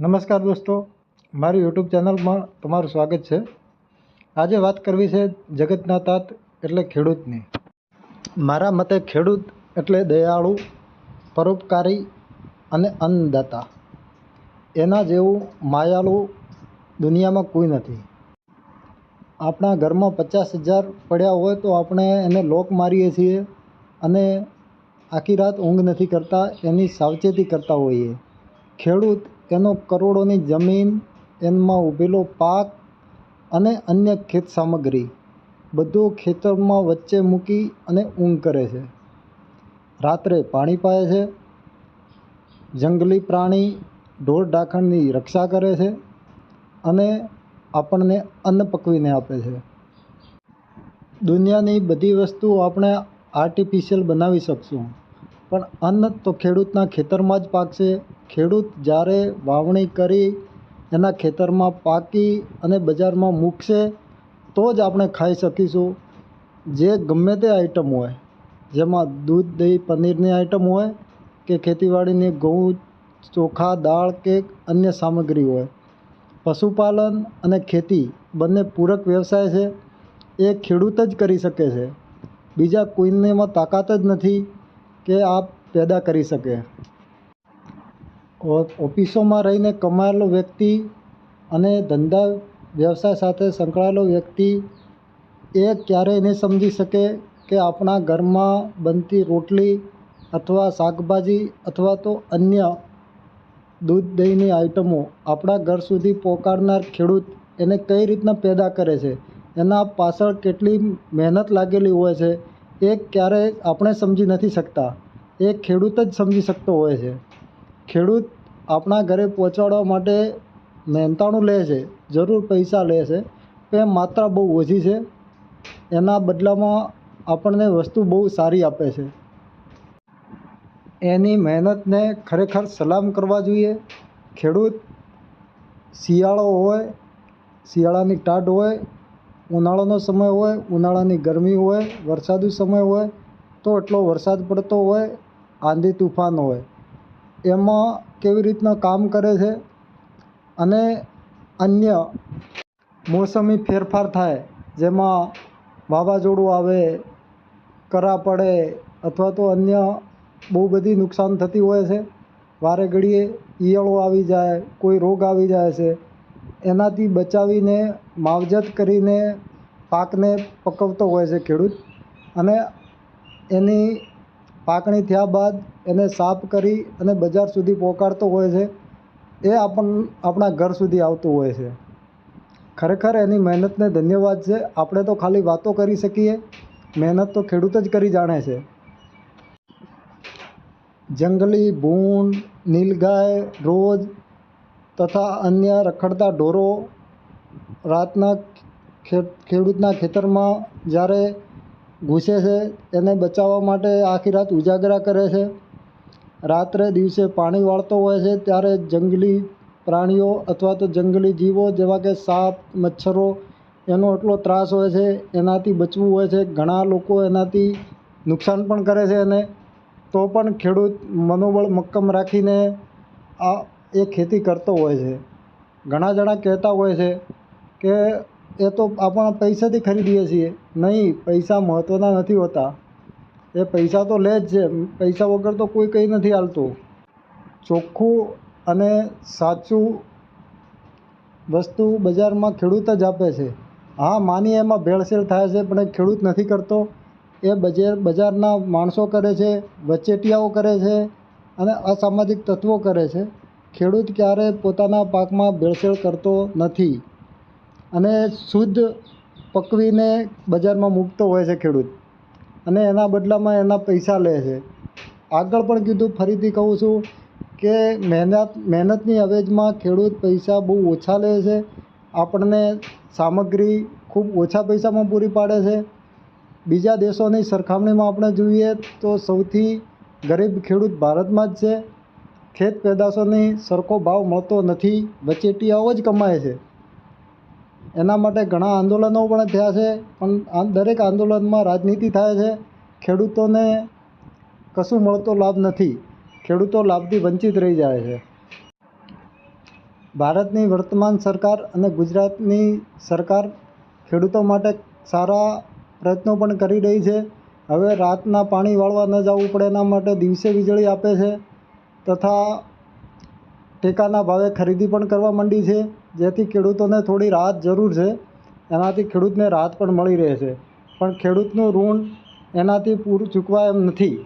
નમસ્કાર દોસ્તો, મારી યુટ્યુબ ચેનલમાં તમારું સ્વાગત છે. આજે વાત કરવી છે જગતના તાત એટલે ખેડૂતની. મારા મતે ખેડૂત એટલે દયાળુ, પરોપકારી અને અન્નદાતા. એના જેવું માયાળુ દુનિયામાં કોઈ નથી. આપણા ઘરમાં પચાસ હજાર પડ્યા હોય તો આપણે એને લોક મારીએ છીએ અને આખી રાત ઊંઘ નથી કરતા, એની સાવચેતી કરતા હોઈએ. ખેડૂત એનો કરોડોની જમીન એમાં ઊભેલો પાક અને અન્ય ખેત સામગ્રી બધું ખેતરમાં વચ્ચે મૂકી અને ઊંઘ કરે છે. રાત્રે પાણી પાય છે. જંગલી પ્રાણી ઢોર ઢાંખણની રક્ષા કરે છે અને આપણને અન્ન પકવીને આપે છે. દુનિયાની બધી વસ્તુ આપણે આર્ટિફિશિયલ બનાવી શકશું. પણ અન્ન તો ખેડૂતના ખેતરમાં જ પાકશે. ખેડૂત જ્યારે વાવણી કરી એના ખેતરમાં પાકી અને બજારમાં મૂકશે, તો જ આપણે ખાઈ શકીશું. જે ગમે તે આઈટમ હોય, જેમાં દૂધ, દહીં, પનીરની આઈટમ હોય કે ખેતીવાડીની ઘઉં, ચોખા, દાળ કે અન્ય સામગ્રી હોય, પશુપાલન અને ખેતી બંને પૂરક વ્યવસાય છે. એ ખેડૂત જ કરી શકે છે. બીજા કોઈને એમાં તાકાત જ નથી. કે આ પેદા કરી શકે. ઓફિસોમાં રહીને કમાયેલો વ્યક્તિ અને ધંધા વ્યવસાય સાથે સંકળાયેલો વ્યક્તિ એ ક્યારેય નહીં સમજી શકે કે આપણા ઘરમાં બનતી રોટલી અથવા શાકભાજી અથવા તો અન્ય દૂધ દહીંની આઈટમો આપણા ઘર સુધી પહોંચાડનાર ખેડૂત એને કઈ રીતના પેદા કરે છે? એના પાછળ કેટલી મહેનત લાગેલી હોય છે? એ ક્યારેય આપણે સમજી નથી શકતા. એ ખેડૂત જ સમજી શકતો હોય છે. ખેડૂત આપણા ઘરે પહોંચાડવા માટે મહેનતાણું લે છે, જરૂર પૈસા લે છે, પણ માત્રા બહુ ઓછી છે. એના બદલામાં આપણને વસ્તુ બહુ સારી આપે છે. એની મહેનતને ખરેખર સલામ કરવા જોઈએ. ખેડૂત શિયાળો હોય, શિયાળાની ટાઢ હોય ઉનાળાનો સમય હોય, ઉનાળાની ગરમી હોય, વરસાદી સમય હોય, તો એટલો વરસાદ પડતો હોય, આંધી તુફાન હોય. એમાં કેવી રીતના કામ કરે છે અને અન્ય મોસમી ફેરફાર થાય, જેમાં વાવાઝોડું આવે, કરા પડે અથવા તો અન્ય બહુ બધી નુકસાન થતી હોય છે. વારે ઘડીએ ઈયળો આવી જાય, કોઈ રોગ આવી જાય છે. એનાથી બચાવીને, માવજત કરીને પાકને પકવતો હોય છે ખેડૂત. અને એની પાકણી થયા બાદ એને સાફ કરી અને બજાર સુધી પહોંચાડતો હોય છે. એ આપણ, આપણા ઘર સુધી આવતું હોય છે. ખરેખર એની મહેનતને ધન્યવાદ છે. આપણે તો ખાલી વાતો કરી શકીએ. મહેનત તો ખેડૂત જ કરી જાણે છે. જંગલી ભૂંડ નીલગાય, રોજ તથા અન્ય રખડતા ઢોરો રાતના ખેડૂતના ખેતરમાં જ્યારે ઘૂસે છે, એને બચાવવા માટે આખી રાત ઉજાગરા કરે છે. રાત્રે દિવસે પાણી વાળતો હોય છે, ત્યારે જંગલી પ્રાણીઓ અથવા તો જંગલી જીવો જેવા કે સાપ, મચ્છરો એનો એટલો ત્રાસ હોય છે, એનાથી બચવું હોય છે. ઘણા લોકો એનાથી નુકસાન પણ કરે છે એને તો પણ ખેડૂત મનોબળ મક્કમ રાખીને આ એ ખેતી કરતો હોય છે. ઘણા જણા કહેતા હોય છે કે એ તો આપણા પૈસાથી ખરીદીએ છીએ. નહીં, પૈસા મહત્ત્વના નથી હોતા. એ પૈસા તો લે જ છે. પૈસા વગર તો કોઈ કંઈ નથી હાલતું. ચોખ્ખું અને સાચું વસ્તુ બજારમાં ખેડૂત જ આપે છે. હા, માની એમાં ભેળસેળ થાય છે, પણ એ ખેડૂત નથી કરતો. એ બજાર, બજારના માણસો કરે છે, વચેટિયાઓ કરે છે અને અસામાજિક તત્વો કરે છે. ખેડૂત ક્યારેય પોતાના પાકમાં ભેળસેળ કરતો નથી અને શુદ્ધ પકવીને બજારમાં મૂકતો હોય છે ખેડૂત અને એના બદલામાં એના પૈસા લે છે. આગળ પણ કીધું, ફરીથી કહું છું કે મહેનત, મહેનતની અવેજમાં ખેડૂત પૈસા બહુ ઓછા લે છે. આપણને સામગ્રી ખૂબ ઓછા પૈસામાં પૂરી પાડે છે. બીજા દેશોની સરખામણીમાં આપણે જોઈએ તો સૌથી ગરીબ ખેડૂત ભારતમાં જ છે. ખેત પેદાશોની સરખો ભાવ મળતો નથી, વચેટિયાઓ જ કમાય છે. એના માટે ઘણા આંદોલનો પણ થયા છે, પણ આમ દરેક આંદોલનમાં રાજનીતિ થાય છે. ખેડૂતોને કશું મળતો લાભ નથી, ખેડૂતો લાભથી વંચિત રહી જાય છે. ભારતની વર્તમાન સરકાર અને ગુજરાતની સરકાર ખેડૂતો માટે સારા પ્રયત્નો પણ કરી રહી છે. હવે રાતના પાણી વાળવા ન જવું પડે એના માટે દિવસે વીજળી આપે છે. તથા ટેકાના ભાવે ખરીદી પણ કરવા માંડી છે. જેથી ખેડૂતોને થોડી રાહત જરૂર છે. એનાથી ખેડૂતને રાહત પણ મળી રહે છે. પણ ખેડૂતનું ઋણ એનાથી પૂરું ચૂકવાય એમ નથી.